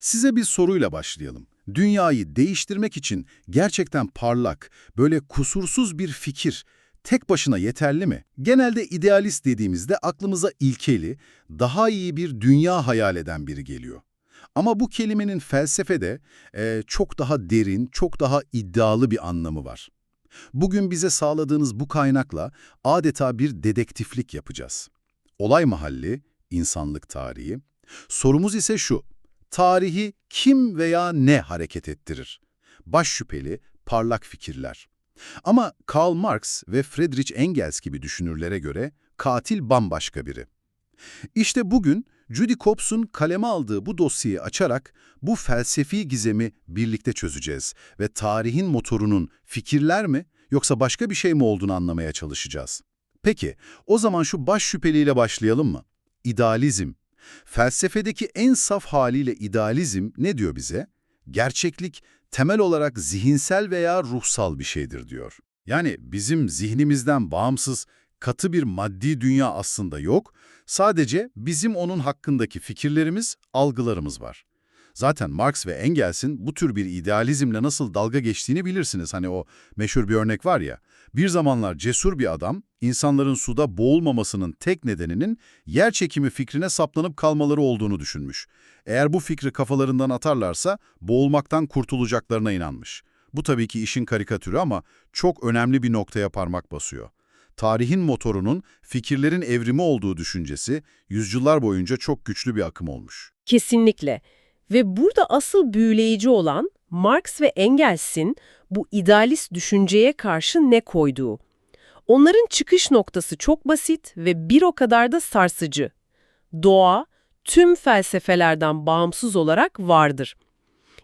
Size bir soruyla başlayalım. Dünyayı değiştirmek için gerçekten parlak, böyle kusursuz bir fikir tek başına yeterli mi? Genelde idealist dediğimizde aklımıza ilkeli, daha iyi bir dünya hayal eden biri geliyor. Ama bu kelimenin felsefede eee, çok daha derin, çok daha iddialı bir anlamı var. Bugün bize sağladığınız bu kaynakla adeta bir dedektiflik yapacağız. Olay mahalli, insanlık tarihi. Sorumuz ise şu, tarihi kim veya ne hareket ettirir? Baş şüpheli, parlak fikirler. Ama Karl Marx ve Friedrich Engels gibi düşünürlere göre katil bambaşka biri. İşte bugün Judy Cobbs'un kaleme aldığı bu dosyayı açarak bu felsefi gizemi birlikte çözeceğiz ve tarihin motorunun fikirler mi yoksa başka bir şey mi olduğunu anlamaya çalışacağız. Peki, o zaman şu baş şüpheliyle başlayalım mı? İdealizm. Felsefedeki en saf haliyle idealizm ne diyor bize? Gerçeklik temel olarak zihinsel veya ruhsal bir şeydir diyor. Yani bizim zihnimizden bağımsız katı bir maddi dünya aslında yok, sadece bizim onun hakkındaki fikirlerimiz, algılarımız var. Zaten Marx ve Engels'in bu tür bir idealizmle nasıl dalga geçtiğini bilirsiniz. Hani o meşhur bir örnek var ya, bir zamanlar cesur bir adam, insanların suda boğulmamasının tek nedeninin yer çekimi fikrine saplanıp kalmaları olduğunu düşünmüş. Eğer bu fikri kafalarından atarlarsa boğulmaktan kurtulacaklarına inanmış. Bu tabii ki işin karikatürü ama çok önemli bir noktaya parmak basıyor. Tarihin motorunun fikirlerin evrimi olduğu düşüncesi yüzyıllar boyunca çok güçlü bir akım olmuş. Kesinlikle. Ve burada asıl büyüleyici olan Marx ve Engels'in bu idealist düşünceye karşı ne koyduğu. Onların çıkış noktası çok basit ve bir o kadar da sarsıcı. Doğa, tüm felsefelerden bağımsız olarak vardır.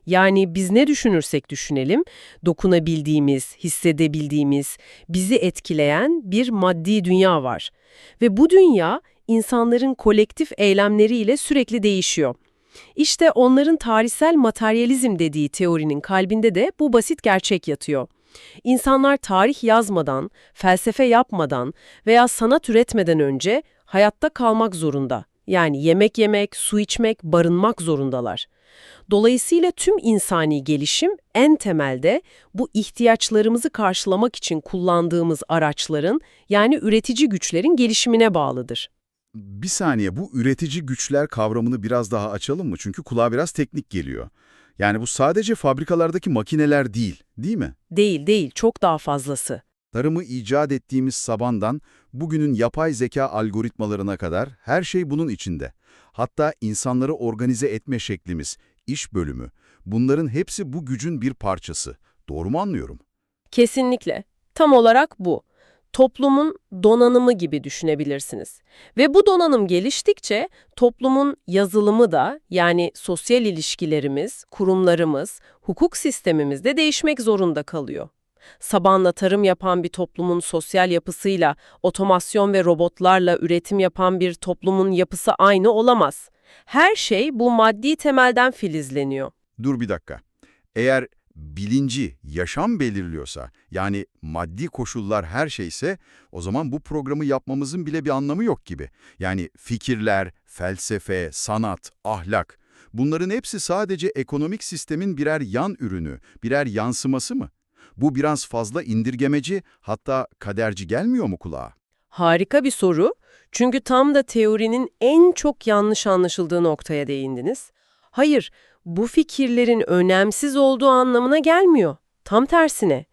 Yani biz ne düşünürsek düşünelim, dokunabildiğimiz, hissedebildiğimiz, bizi etkileyen bir maddi dünya var. Ve bu dünya insanların kolektif eylemleriyle sürekli değişiyor. İşte onların tarihsel materyalizm dediği teorinin kalbinde de bu basit gerçek yatıyor. İnsanlar tarih yazmadan, felsefe yapmadan veya sanat üretmeden önce hayatta kalmak zorunda. Yani yemek yemek, su içmek, barınmak zorundalar. Dolayısıyla tüm insani gelişim en temelde bu ihtiyaçlarımızı karşılamak için kullandığımız araçların yani üretici güçlerin gelişimine bağlıdır. Bir saniye bu üretici güçler kavramını biraz daha açalım mı? Çünkü kulağa biraz teknik geliyor. Yani bu sadece fabrikalardaki makineler değil, değil mi? Değil değil çok daha fazlası. Tarımı icat ettiğimiz sabandan bugünün yapay zeka algoritmalarına kadar her şey bunun içinde. Hatta insanları organize etme şeklimiz, iş bölümü, bunların hepsi bu gücün bir parçası. Doğru mu anlıyorum? Kesinlikle. Tam olarak bu. Toplumun donanımı gibi düşünebilirsiniz. Ve bu donanım geliştikçe toplumun yazılımı da yani sosyal ilişkilerimiz, kurumlarımız, hukuk sistemimiz de değişmek zorunda kalıyor. Sabanla tarım yapan bir toplumun sosyal yapısıyla, otomasyon ve robotlarla üretim yapan bir toplumun yapısı aynı olamaz. Her şey bu maddi temelden filizleniyor. Dur bir dakika. Eğer bilinci, yaşam belirliyorsa, yani maddi koşullar her şeyse, o zaman bu programı yapmamızın bile bir anlamı yok gibi. Yani fikirler, felsefe, sanat, ahlak, bunların hepsi sadece ekonomik sistemin birer yan ürünü, birer yansıması mı? Bu biraz fazla indirgemeci, hatta kaderci gelmiyor mu kulağa? Harika bir soru. Çünkü tam da teorinin en çok yanlış anlaşıldığı noktaya değindiniz. Hayır, bu fikirlerin önemsiz olduğu anlamına gelmiyor. Tam tersine.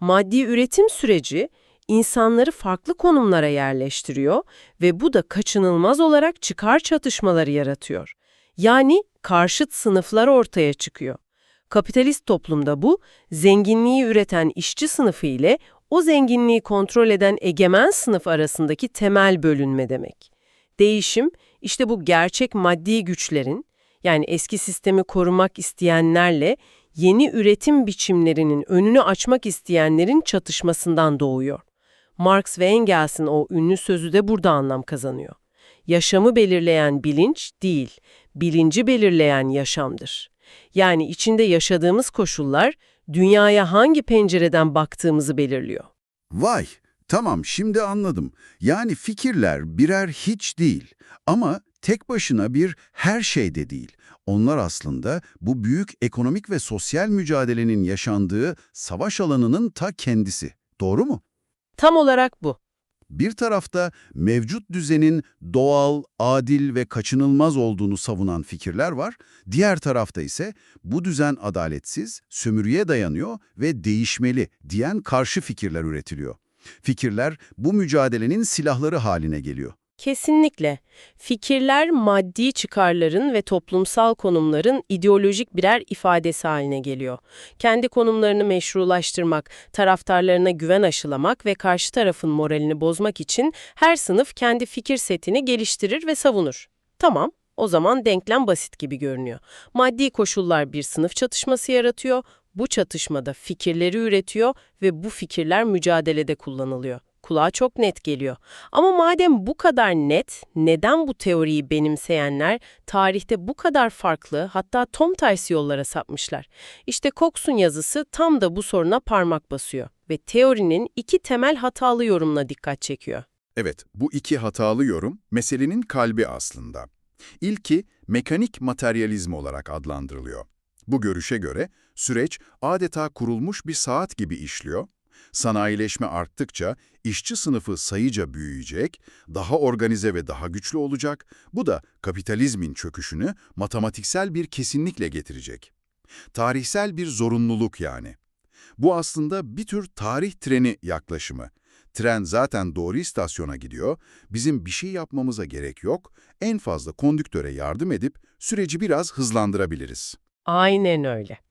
Maddi üretim süreci insanları farklı konumlara yerleştiriyor ve bu da kaçınılmaz olarak çıkar çatışmaları yaratıyor. Yani karşıt sınıflar ortaya çıkıyor. Kapitalist toplumda bu, zenginliği üreten işçi sınıfı ile o zenginliği kontrol eden egemen sınıf arasındaki temel bölünme demek. Değişim, işte bu gerçek maddi güçlerin, yani eski sistemi korumak isteyenlerle yeni üretim biçimlerinin önünü açmak isteyenlerin çatışmasından doğuyor. Marx ve Engels'in o ünlü sözü de burada anlam kazanıyor. Yaşamı belirleyen bilinç değil, bilinci belirleyen yaşamdır. Yani içinde yaşadığımız koşullar dünyaya hangi pencereden baktığımızı belirliyor. Vay, tamam şimdi anladım. Yani fikirler birer hiç değil ama tek başına bir her şey de değil. Onlar aslında bu büyük ekonomik ve sosyal mücadelenin yaşandığı savaş alanının ta kendisi. Doğru mu? Tam olarak bu. Bir tarafta mevcut düzenin doğal, adil ve kaçınılmaz olduğunu savunan fikirler var. Diğer tarafta ise bu düzen adaletsiz, sömürüye dayanıyor ve değişmeli diyen karşı fikirler üretiliyor. Fikirler bu mücadelenin silahları haline geliyor. Kesinlikle. Fikirler maddi çıkarların ve toplumsal konumların ideolojik birer ifadesi haline geliyor. Kendi konumlarını meşrulaştırmak, taraftarlarına güven aşılamak ve karşı tarafın moralini bozmak için her sınıf kendi fikir setini geliştirir ve savunur. Tamam, o zaman denklem basit gibi görünüyor. Maddi koşullar bir sınıf çatışması yaratıyor, bu çatışmada fikirleri üretiyor ve bu fikirler mücadelede kullanılıyor. Kulağa çok net geliyor. Ama madem bu kadar net, neden bu teoriyi benimseyenler tarihte bu kadar farklı hatta tam tersi yollara sapmışlar? İşte Cox'un yazısı tam da bu soruna parmak basıyor ve teorinin iki temel hatalı yorumuna dikkat çekiyor. Evet, bu iki hatalı yorum meselenin kalbi aslında. İlki mekanik materyalizm olarak adlandırılıyor. Bu görüşe göre süreç adeta kurulmuş bir saat gibi işliyor. Sanayileşme arttıkça işçi sınıfı sayıca büyüyecek, daha organize ve daha güçlü olacak. Bu da kapitalizmin çöküşünü matematiksel bir kesinlikle getirecek. Tarihsel bir zorunluluk yani. Bu aslında bir tür tarih treni yaklaşımı. Tren zaten doğru istasyona gidiyor, bizim bir şey yapmamıza gerek yok, en fazla kondüktöre yardım edip süreci biraz hızlandırabiliriz. Aynen öyle.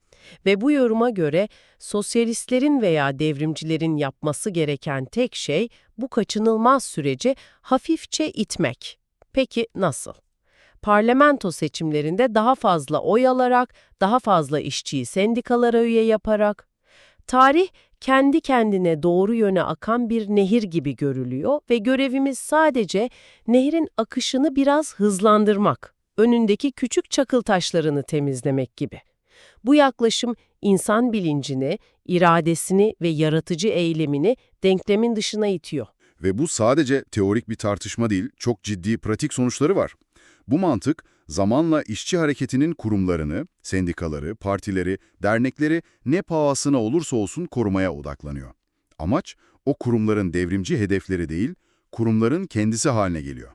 Ve bu yoruma göre sosyalistlerin veya devrimcilerin yapması gereken tek şey bu kaçınılmaz süreci hafifçe itmek. Peki nasıl? Parlamento seçimlerinde daha fazla oy alarak, daha fazla işçiyi sendikalara üye yaparak. Tarih kendi kendine doğru yöne akan bir nehir gibi görülüyor ve görevimiz sadece nehrin akışını biraz hızlandırmak, önündeki küçük çakıl taşlarını temizlemek gibi. Bu yaklaşım insan bilincini, iradesini ve yaratıcı eylemini denklemin dışına itiyor. Ve bu sadece teorik bir tartışma değil, çok ciddi pratik sonuçları var. Bu mantık, zamanla işçi hareketinin kurumlarını, sendikaları, partileri, dernekleri ne pahasına olursa olsun korumaya odaklanıyor. Amaç, o kurumların devrimci hedefleri değil, kurumların kendisi haline geliyor.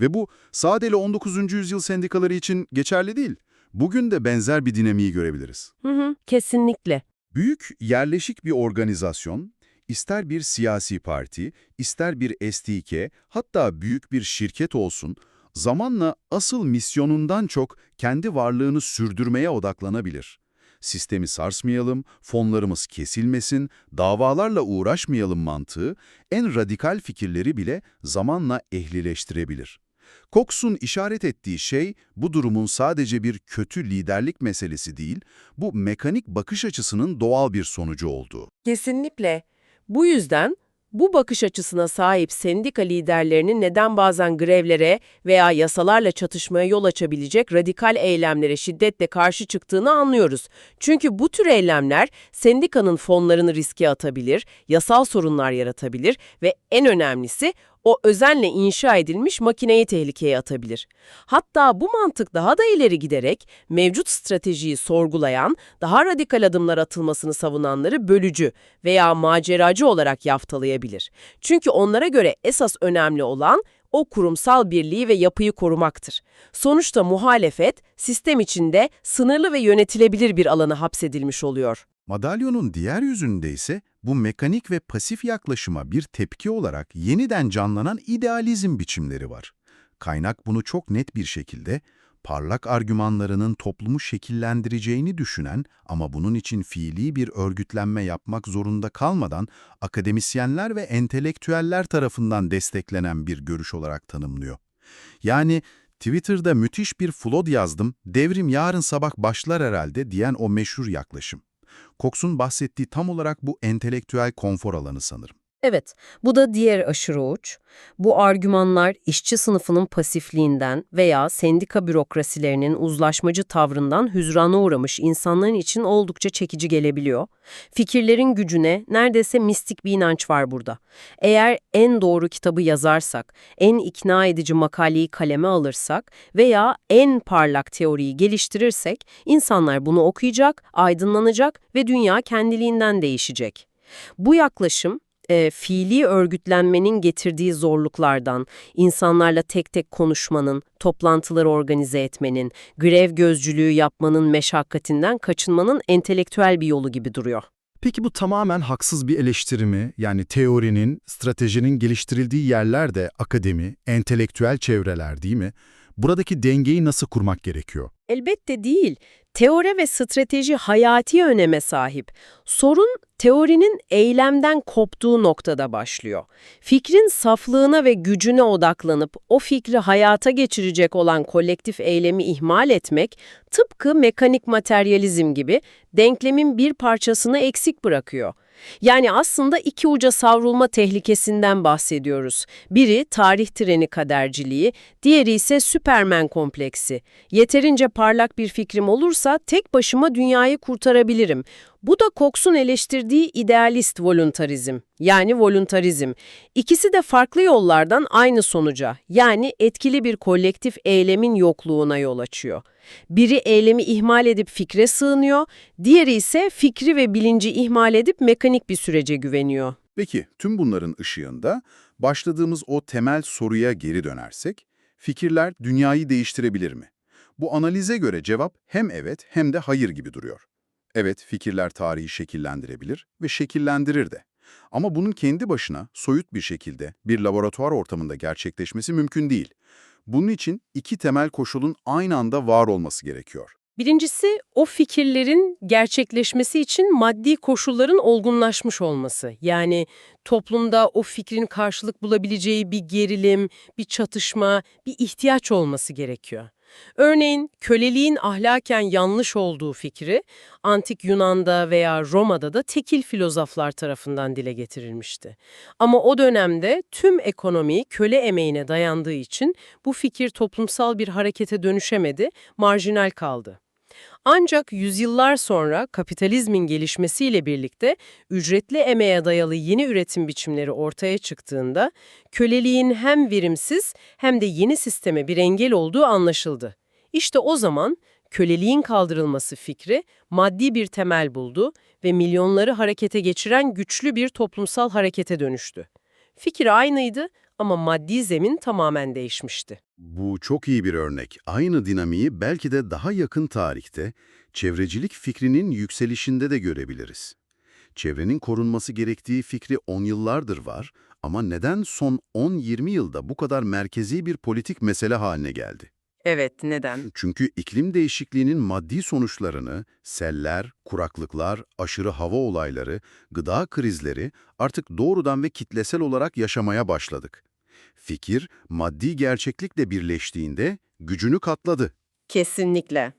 Ve bu sadece 19. yüzyıl sendikaları için geçerli değil. Bugün de benzer bir dinamiği görebiliriz. Hı hı, kesinlikle. Büyük, yerleşik bir organizasyon, ister bir siyasi parti, ister bir STK, hatta büyük bir şirket olsun, zamanla asıl misyonundan çok kendi varlığını sürdürmeye odaklanabilir. Sistemi sarsmayalım, fonlarımız kesilmesin, davalarla uğraşmayalım mantığı, en radikal fikirleri bile zamanla ehlileştirebilir. Cox'un işaret ettiği şey bu durumun sadece bir kötü liderlik meselesi değil, bu mekanik bakış açısının doğal bir sonucu olduğu. Kesinlikle. Bu yüzden bu bakış açısına sahip sendika liderlerinin neden bazen grevlere veya yasalarla çatışmaya yol açabilecek radikal eylemlere şiddetle karşı çıktığını anlıyoruz. Çünkü bu tür eylemler sendikanın fonlarını riske atabilir, yasal sorunlar yaratabilir ve en önemlisi o özenle inşa edilmiş makineyi tehlikeye atabilir. Hatta bu mantık daha da ileri giderek mevcut stratejiyi sorgulayan, daha radikal adımlar atılmasını savunanları bölücü veya maceracı olarak yaftalayabilir. Çünkü onlara göre esas önemli olan o kurumsal birliği ve yapıyı korumaktır. Sonuçta muhalefet, sistem içinde sınırlı ve yönetilebilir bir alana hapsedilmiş oluyor. Madalyonun diğer yüzünde ise bu mekanik ve pasif yaklaşıma bir tepki olarak yeniden canlanan idealizm biçimleri var. Kaynak bunu çok net bir şekilde parlak argümanlarının toplumu şekillendireceğini düşünen ama bunun için fiili bir örgütlenme yapmak zorunda kalmadan akademisyenler ve entelektüeller tarafından desteklenen bir görüş olarak tanımlıyor. Yani Twitter'da müthiş bir flood yazdım, devrim yarın sabah başlar herhalde diyen o meşhur yaklaşım. Cox'un bahsettiği tam olarak bu entelektüel konfor alanı sanırım. Evet, bu da diğer aşırı uç. Bu argümanlar işçi sınıfının pasifliğinden veya sendika bürokrasilerinin uzlaşmacı tavrından hüzrana uğramış insanların için oldukça çekici gelebiliyor. Fikirlerin gücüne neredeyse mistik bir inanç var burada. Eğer en doğru kitabı yazarsak, en ikna edici makaleyi kaleme alırsak veya en parlak teoriyi geliştirirsek, insanlar bunu okuyacak, aydınlanacak ve dünya kendiliğinden değişecek. Bu yaklaşım, e, fiili örgütlenmenin getirdiği zorluklardan, insanlarla tek tek konuşmanın, toplantıları organize etmenin, grev gözcülüğü yapmanın meşakkatinden kaçınmanın entelektüel bir yolu gibi duruyor. Peki bu tamamen haksız bir eleştiri mi? Yani teorinin, stratejinin geliştirildiği yerler de akademi, entelektüel çevreler değil mi? Buradaki dengeyi nasıl kurmak gerekiyor? Elbette değil. Teori ve strateji hayati öneme sahip. Sorun teorinin eylemden koptuğu noktada başlıyor. Fikrin saflığına ve gücüne odaklanıp o fikri hayata geçirecek olan kolektif eylemi ihmal etmek, tıpkı mekanik materyalizm gibi denklemin bir parçasını eksik bırakıyor. Yani aslında iki uca savrulma tehlikesinden bahsediyoruz. Biri tarih treni kaderciliği, diğeri ise Süpermen kompleksi. Yeterince parlak bir fikrim olursa tek başıma dünyayı kurtarabilirim. Bu da Cox'un eleştirdiği idealist voluntarizm, yani voluntarizm. İkisi de farklı yollardan aynı sonuca, yani etkili bir kolektif eylemin yokluğuna yol açıyor. Biri eylemi ihmal edip fikre sığınıyor, diğeri ise fikri ve bilinci ihmal edip mekanik bir sürece güveniyor. Peki tüm bunların ışığında başladığımız o temel soruya geri dönersek, fikirler dünyayı değiştirebilir mi? Bu analize göre cevap hem evet hem de hayır gibi duruyor. Evet, fikirler tarihi şekillendirebilir ve şekillendirir de. Ama bunun kendi başına soyut bir şekilde bir laboratuvar ortamında gerçekleşmesi mümkün değil. Bunun için iki temel koşulun aynı anda var olması gerekiyor. Birincisi, o fikirlerin gerçekleşmesi için maddi koşulların olgunlaşmış olması. Yani toplumda o fikrin karşılık bulabileceği bir gerilim, bir çatışma, bir ihtiyaç olması gerekiyor. Örneğin köleliğin ahlaken yanlış olduğu fikri antik Yunan'da veya Roma'da da tekil filozoflar tarafından dile getirilmişti. Ama o dönemde tüm ekonomi köle emeğine dayandığı için bu fikir toplumsal bir harekete dönüşemedi, marjinal kaldı. Ancak yüzyıllar sonra kapitalizmin gelişmesiyle birlikte ücretli emeğe dayalı yeni üretim biçimleri ortaya çıktığında köleliğin hem verimsiz hem de yeni sisteme bir engel olduğu anlaşıldı. İşte o zaman köleliğin kaldırılması fikri maddi bir temel buldu ve milyonları harekete geçiren güçlü bir toplumsal harekete dönüştü. Fikir aynıydı ama maddi zemin tamamen değişmişti. Bu çok iyi bir örnek. Aynı dinamiği belki de daha yakın tarihte çevrecilik fikrinin yükselişinde de görebiliriz. Çevrenin korunması gerektiği fikri 10 yıllardır var ama neden son 10-20 yılda bu kadar merkezi bir politik mesele haline geldi? Evet, neden? Çünkü iklim değişikliğinin maddi sonuçlarını, seller, kuraklıklar, aşırı hava olayları, gıda krizleri artık doğrudan ve kitlesel olarak yaşamaya başladık. Fikir, maddi gerçeklikle birleştiğinde gücünü katladı. Kesinlikle.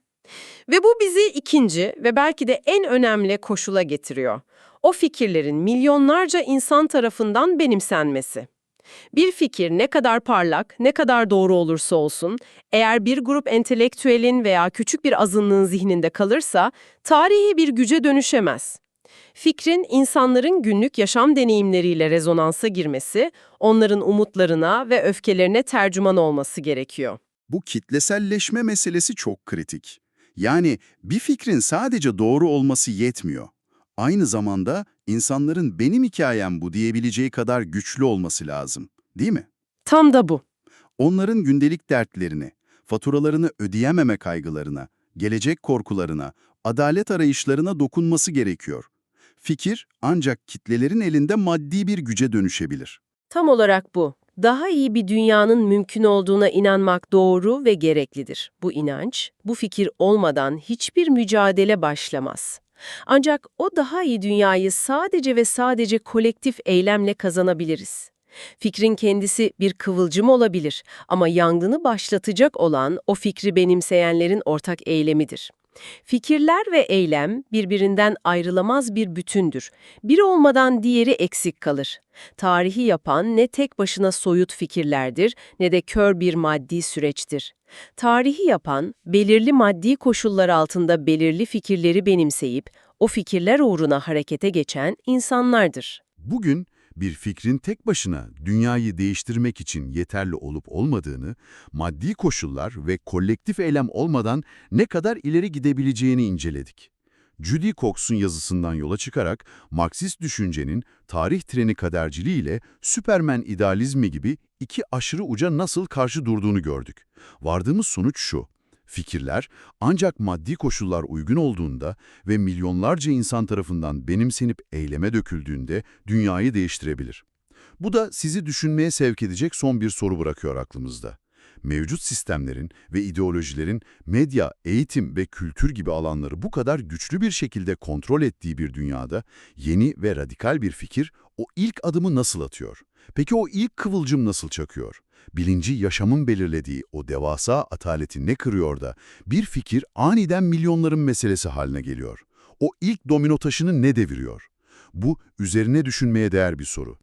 Ve bu bizi ikinci ve belki de en önemli koşula getiriyor. O fikirlerin milyonlarca insan tarafından benimsenmesi. Bir fikir ne kadar parlak, ne kadar doğru olursa olsun, eğer bir grup entelektüelin veya küçük bir azınlığın zihninde kalırsa, tarihi bir güce dönüşemez. Fikrin insanların günlük yaşam deneyimleriyle rezonansa girmesi, onların umutlarına ve öfkelerine tercüman olması gerekiyor. Bu kitleselleşme meselesi çok kritik. Yani bir fikrin sadece doğru olması yetmiyor. Aynı zamanda insanların benim hikayem bu diyebileceği kadar güçlü olması lazım. Değil mi? Tam da bu. Onların gündelik dertlerini, faturalarını ödeyememe kaygılarına, gelecek korkularına, adalet arayışlarına dokunması gerekiyor. Fikir ancak kitlelerin elinde maddi bir güce dönüşebilir. Tam olarak bu. Daha iyi bir dünyanın mümkün olduğuna inanmak doğru ve gereklidir. Bu inanç, bu fikir olmadan hiçbir mücadele başlamaz. Ancak o daha iyi dünyayı sadece ve sadece kolektif eylemle kazanabiliriz. Fikrin kendisi bir kıvılcım olabilir ama yangını başlatacak olan o fikri benimseyenlerin ortak eylemidir. Fikirler ve eylem birbirinden ayrılamaz bir bütündür. Biri olmadan diğeri eksik kalır. Tarihi yapan ne tek başına soyut fikirlerdir ne de kör bir maddi süreçtir. Tarihi yapan, belirli maddi koşullar altında belirli fikirleri benimseyip, o fikirler uğruna harekete geçen insanlardır. Bugün bir fikrin tek başına dünyayı değiştirmek için yeterli olup olmadığını, maddi koşullar ve kolektif eylem olmadan ne kadar ileri gidebileceğini inceledik. Judy Cox'un yazısından yola çıkarak Marksist düşüncenin tarih treni kaderciliği ile Süpermen idealizmi gibi iki aşırı uca nasıl karşı durduğunu gördük. Vardığımız sonuç şu. Fikirler ancak maddi koşullar uygun olduğunda ve milyonlarca insan tarafından benimsenip eyleme döküldüğünde dünyayı değiştirebilir. Bu da sizi düşünmeye sevk edecek son bir soru bırakıyor aklımızda. Mevcut sistemlerin ve ideolojilerin medya, eğitim ve kültür gibi alanları bu kadar güçlü bir şekilde kontrol ettiği bir dünyada yeni ve radikal bir fikir o ilk adımı nasıl atıyor? Peki o ilk kıvılcım nasıl çakıyor? Bilinci yaşamın belirlediği o devasa ataleti ne kırıyor da bir fikir aniden milyonların meselesi haline geliyor? O ilk domino taşını ne deviriyor? Bu üzerine düşünmeye değer bir soru.